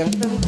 Дякую.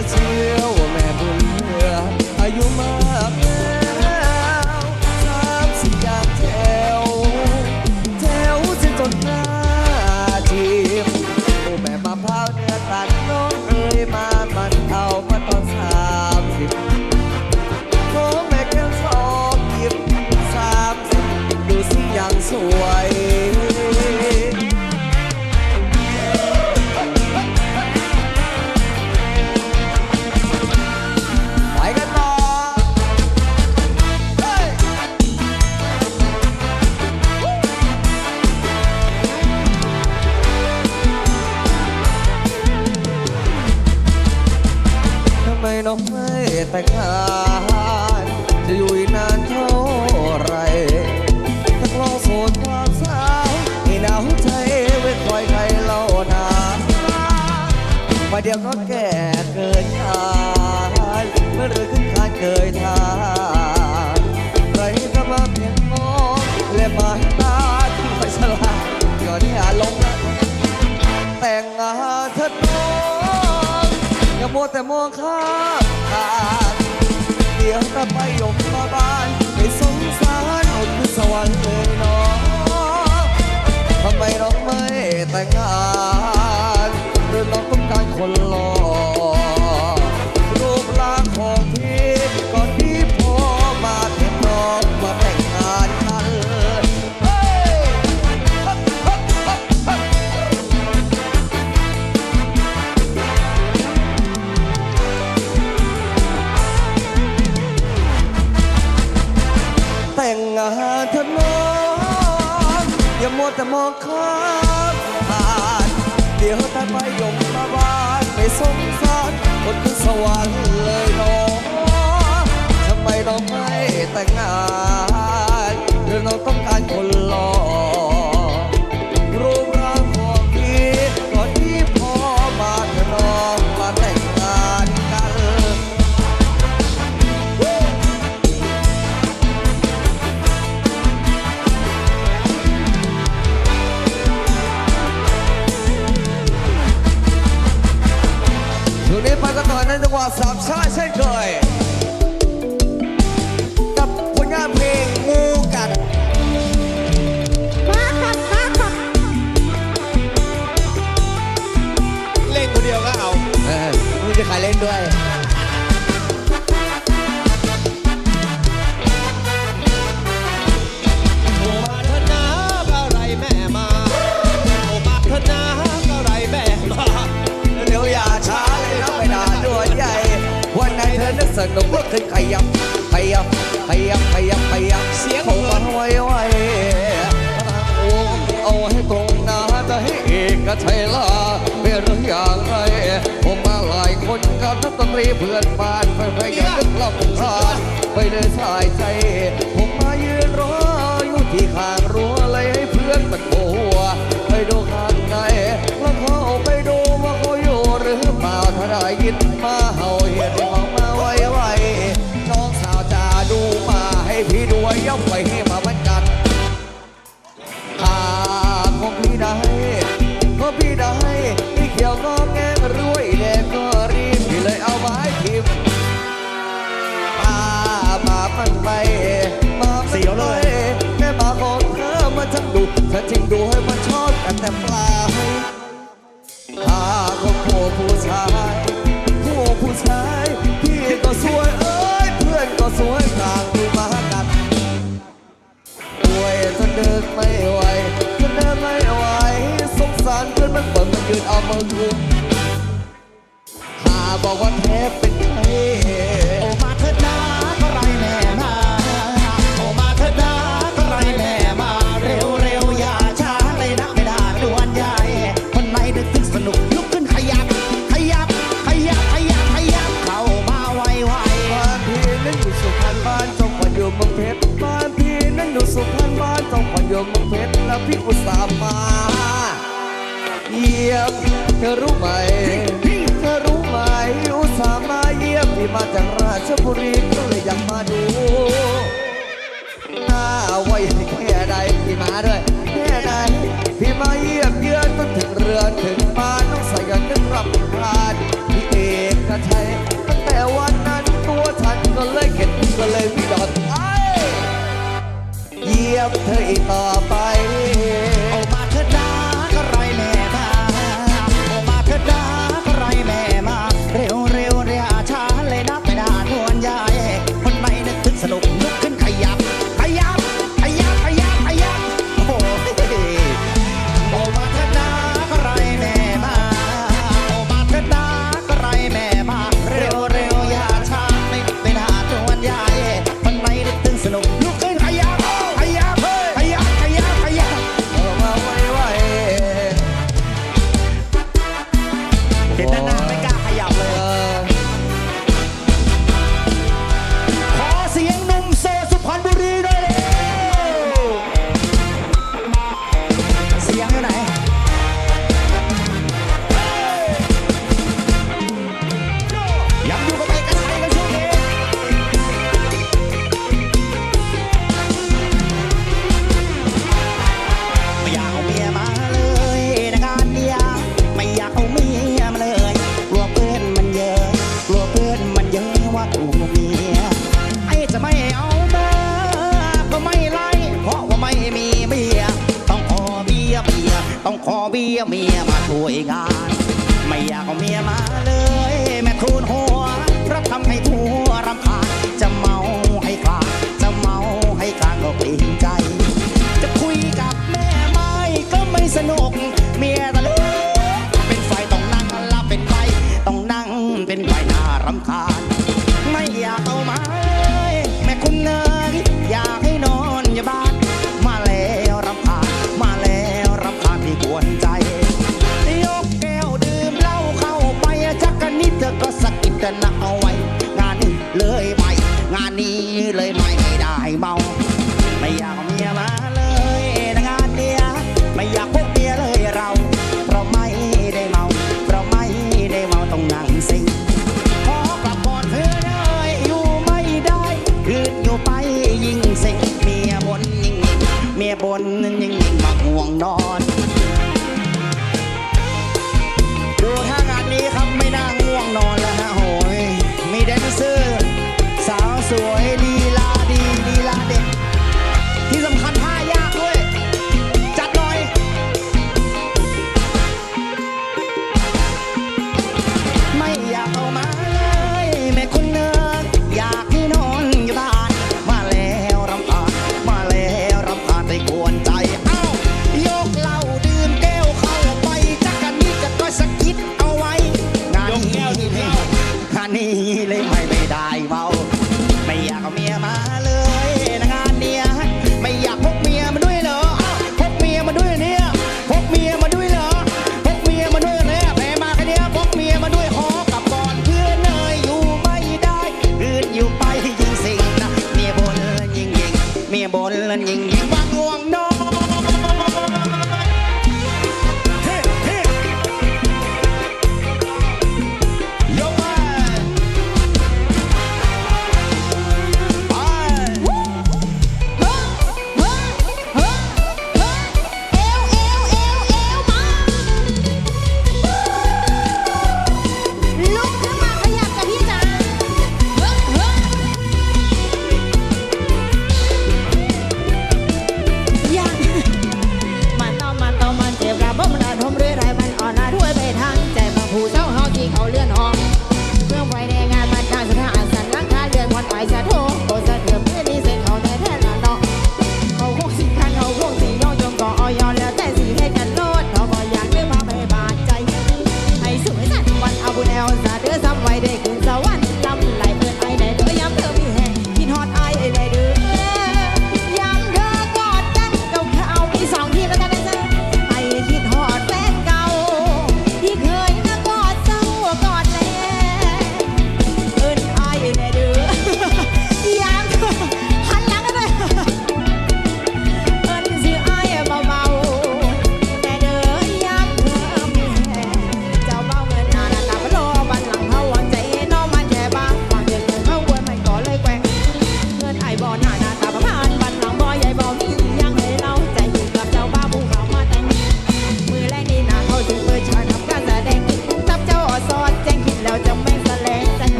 จะเชื่อว่าแม่บุญอายุมา เคยทานใครก็มาเพียงมองและหมาตาที่ไฟสลายก่อนที่อาลงนะแต่งงานเธอน้องอย่ามัวแต่มองข้ามทางเดี๋ยวจะไปยมมาบ้านไปสงสารอดคือสวรรค์เลยน้องทำไมน้องไม่แต่งงานหรือน้องต้องการคนรอ งานเธอเราต้องการคน กับไทยลาเป็นรืออย่างไร ผมมาหลายคนกับนักดนตรีเพื่อนบ้านไปไปกันลับทานไปเลยสายใจ เธอจึงดูให้มันชอบกันแต่ปลายหาของผัวผู้ชายผัวผู้ชายพี่ก็สวยเอ้ยเพื่อนก็สวยต่างดูมากันป่วยจะเดินไม่ไหวจะเดินไม่ไหวสงสารเพื่อนมันเปิดมันยืนเอามาดูข้หาบอกว่าแทบเป็น บเธอรู้ไหม เธอรู้ไหมอุตส่าห์มาเยี่ยมพี่มาจากราชบุรีก็เลยอยากมาดูหน้าไว้แค่ใดพี่มาด้วยแค่ใดพี่มาเยี่ยมเยือนจนถึงเรือนถึงบ้านต้องใส่กันนึกรับพานพี่เอกกระชัยตั้งแต่วันนั้นตัวฉันก็เลยเข็ดก็เลยวิดอดเยี่ยมเธออีกต่อไป ¿Qué tal? ยเมียมาช่วยงาน ไม่อยากเอาเมียมาเลย แม่ครูนหัวเพราะทำให้ผัวรำคาญจะเมาให้กลางจะเมาให้กลางก็เปลี่ยนใจ จะคุยกับแม่ไม่ก็ไม่สนุก เมียตะลึกเป็นไฟต้องนั่งลับเป็นไฟต้องนั่งเป็นไฟน่ารำคาญ ลันย่ง